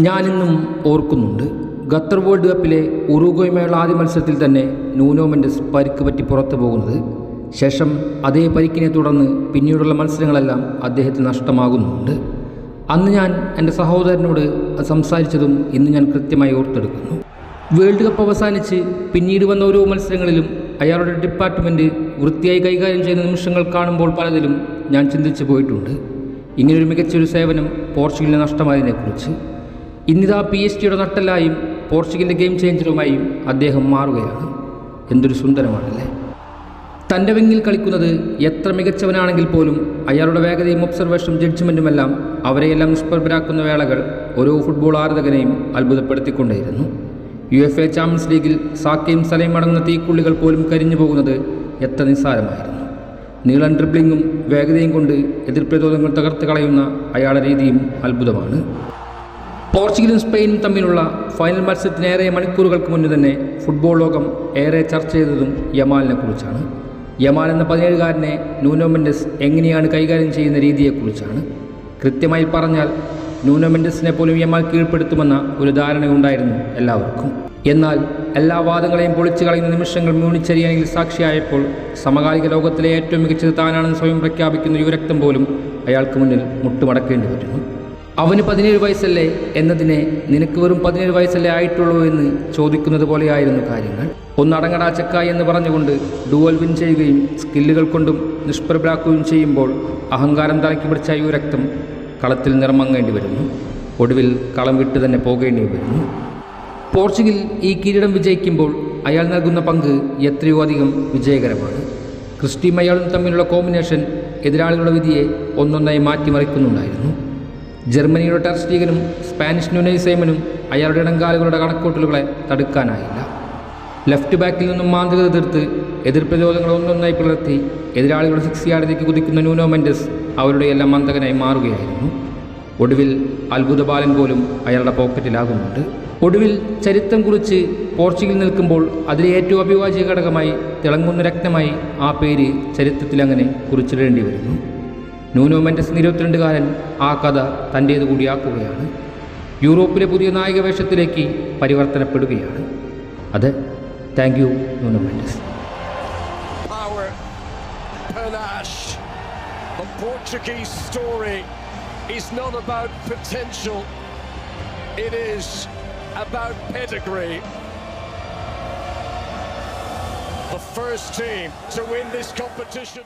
ഞാനിന്നും ഓർക്കുന്നുണ്ട് Qatar world കപ്പിലെ ഉറുഗോയുമായുള്ള ആദ്യ മത്സരത്തിൽ തന്നെ നൂനോ മെൻഡസ് പരിക്ക് പറ്റി പുറത്തു പോകുന്നത്. ശേഷം അതേ പരിക്കിനെ തുടർന്ന് പിന്നീടുള്ള മത്സരങ്ങളെല്ലാം അദ്ദേഹത്തിന് നഷ്ടമാകുന്നുണ്ട്. അന്ന് ഞാൻ എന്റെ സഹോദരനോട് സംസാരിച്ചതും ഇന്ന് ഞാൻ കൃത്യമായി ഓർത്തെടുക്കുന്നു. വേൾഡ് കപ്പ് അവസാനിച്ച് പിന്നീട് വന്ന ഓരോ മത്സരങ്ങളിലും അയാളുടെ ഡിപ്പാർട്ട്മെന്റ് വൃത്തിയായി കൈകാര്യം ചെയ്യുന്ന നിമിഷങ്ങൾ കാണുമ്പോൾ പലതിലും ഞാൻ ചിന്തിച്ചു പോയിട്ടുണ്ട്. ഇങ്ങനൊരു മികച്ചൊരു സേവനം പോർച്ചുഗലിന് നഷ്ടമായതിനെക്കുറിച്ച്. ഇന്നിതാ പി എസ് ടിയുടെ നട്ടലായും പോർച്ചുഗലിന്റെ ഗെയിം ചേഞ്ചറുമായും അദ്ദേഹം മാറുകയാണ്. എന്തൊരു സുന്ദരമാണല്ലേ? തന്റെ വിങ്ങിൽ കളിക്കുന്നത് എത്ര മികച്ചവനാണെങ്കിൽ പോലും അയാളുടെ വേഗതയും ഒബ്സർവേഷനും ജഡ്ജ്മെന്റുമെല്ലാം അവരെയെല്ലാം നിഷ്പ്രഭരാക്കുന്ന വേളകൾ ഓരോ ഫുട്ബോൾ ആരാധകനെയും അത്ഭുതപ്പെടുത്തിക്കൊണ്ടേയിരുന്നു. യു എഫ് എ ചാമ്പ്യൻസ് ലീഗിൽ സാക്കയും സലയും അടങ്ങുന്ന തീക്കുള്ളികൾ പോലും കരിഞ്ഞു പോകുന്നത് എത്ര നിസ്സാരമായിരുന്നു. നീളൻ ഡ്രിബ്ലിങ്ങും വേഗതയും കൊണ്ട് എതിർപ്രതിരോധങ്ങൾ തകർത്ത് കളയുന്ന അയാളുടെ രീതിയും അത്ഭുതമാണ്. പോർച്ചുഗലും സ്പെയിനും തമ്മിലുള്ള ഫൈനൽ മത്സരത്തിനേറെ മണിക്കൂറുകൾക്ക് മുന്നേ തന്നെ ഫുട്ബോൾ ലോകം ഏറെ ചർച്ച ചെയ്തതും യമാലിനെ കുറിച്ചാണ്. യമാൽ എന്ന പതിനേഴുകാരനെ നൂനോ മെൻഡസ് എങ്ങനെയാണ് കൈകാര്യം ചെയ്യുന്ന രീതിയെക്കുറിച്ചാണ്. കൃത്യമായി പറഞ്ഞാൽ നൂനോ മെൻഡസിനെ പോലും യമാൽ കീഴ്പ്പെടുത്തുമെന്ന ഒരു ധാരണയുണ്ടായിരുന്നു എല്ലാവർക്കും. എന്നാൽ എല്ലാ വാദങ്ങളെയും പൊളിച്ചു കളയുന്ന നിമിഷങ്ങൾ മ്യൂണിച്ചെറിയാനിൽ സാക്ഷിയായപ്പോൾ സമകാലിക ലോകത്തിലെ ഏറ്റവും മികച്ചത് താനാണെന്ന് സ്വയം പ്രഖ്യാപിക്കുന്ന യുവരക്തം പോലും അയാൾക്ക് മുന്നിൽ മുട്ടുമടക്കേണ്ടി വരുന്നു. അവന് പതിനേഴ് വയസ്സല്ലേ? എന്നതിനെ നിനക്ക് വെറും പതിനേഴ് വയസ്സല്ലേ ആയിട്ടുള്ളൂ എന്ന് ചോദിക്കുന്നത് പോലെയായിരുന്നു കാര്യങ്ങൾ. ഒന്നടങ്ങടാ ചക്ക എന്ന് പറഞ്ഞുകൊണ്ട് ഡുവൽ വിൻ ചെയ്യുകയും സ്കില്ലുകൾ കൊണ്ടും നിഷ്പ്രഭരാക്കുകയും ചെയ്യുമ്പോൾ അഹങ്കാരം തലക്കി പിടിച്ച യുവരക്തം കളത്തിൽ നിറമങ്ങേണ്ടി വരുന്നു. ഒടുവിൽ കളം വിട്ട് തന്നെ പോകേണ്ടി വരുന്നു. പോർച്ചുഗൽ ഈ കിരീടം വിജയിക്കുമ്പോൾ അയാൾ നൽകുന്ന പങ്ക് എത്രയോ അധികം വിജയകരമാണ്. ക്രിസ്റ്റിയും അയാളും തമ്മിലുള്ള കോമ്പിനേഷൻ എതിരാളികളുടെ വിധിയെ ഒന്നൊന്നായി മാറ്റിമറിക്കുന്നുണ്ടായിരുന്നു. ജർമ്മനിയുടെ ടെർസ്റ്റീഗനും സ്പാനിഷ് ന്യൂനൈസൈമനും അയാളുടെ ഇടങ്കാലുകളുടെ കണക്കൂട്ടലുകളെ തടുക്കാനായില്ല. ലെഫ്റ്റ് ബാക്കിൽ നിന്നും മാന്ത്രികത തീർത്ത് എതിർ പ്രതിരോധങ്ങൾ ഒന്നൊന്നായി പിളർത്തി എതിരാളികളുടെ സിക്സ് യാർഡിലേക്ക് കുതിക്കുന്ന ന്യൂനോ മെൻഡസ് അവരുടെ എല്ലാം മന്ദകനായി മാറുകയായിരുന്നു. ഒടുവിൽ അത്ഭുതബാലൻ പോലും അയാളുടെ പോക്കറ്റിലാകുന്നുണ്ട്. ഒടുവിൽ ചരിത്രം കുറിച്ച് പോർച്ചുഗൽ നിൽക്കുമ്പോൾ അതിലെ ഏറ്റവും അഭിവാജ്യ ഘടകമായി തിളങ്ങുന്ന രക്തമായി ആ പേര് ചരിത്രത്തിൽ അങ്ങനെ കുറിച്ചിടേണ്ടി വരുന്നു. നൂനോ മെൻഡസ് ഇരുപത്തിരണ്ടുകാരൻ ആ കഥ തന്റേത് കൂടിയാക്കുകയാണ് യൂറോപ്പിലെ പുതിയ നായക വേഷത്തിലേക്ക് പരിവർത്തനപ്പെടുകയാണ്. അത് thank you Nuno Mendes. Portuguese story. Is not about potential, it is about pedigree. The first team to win this competition.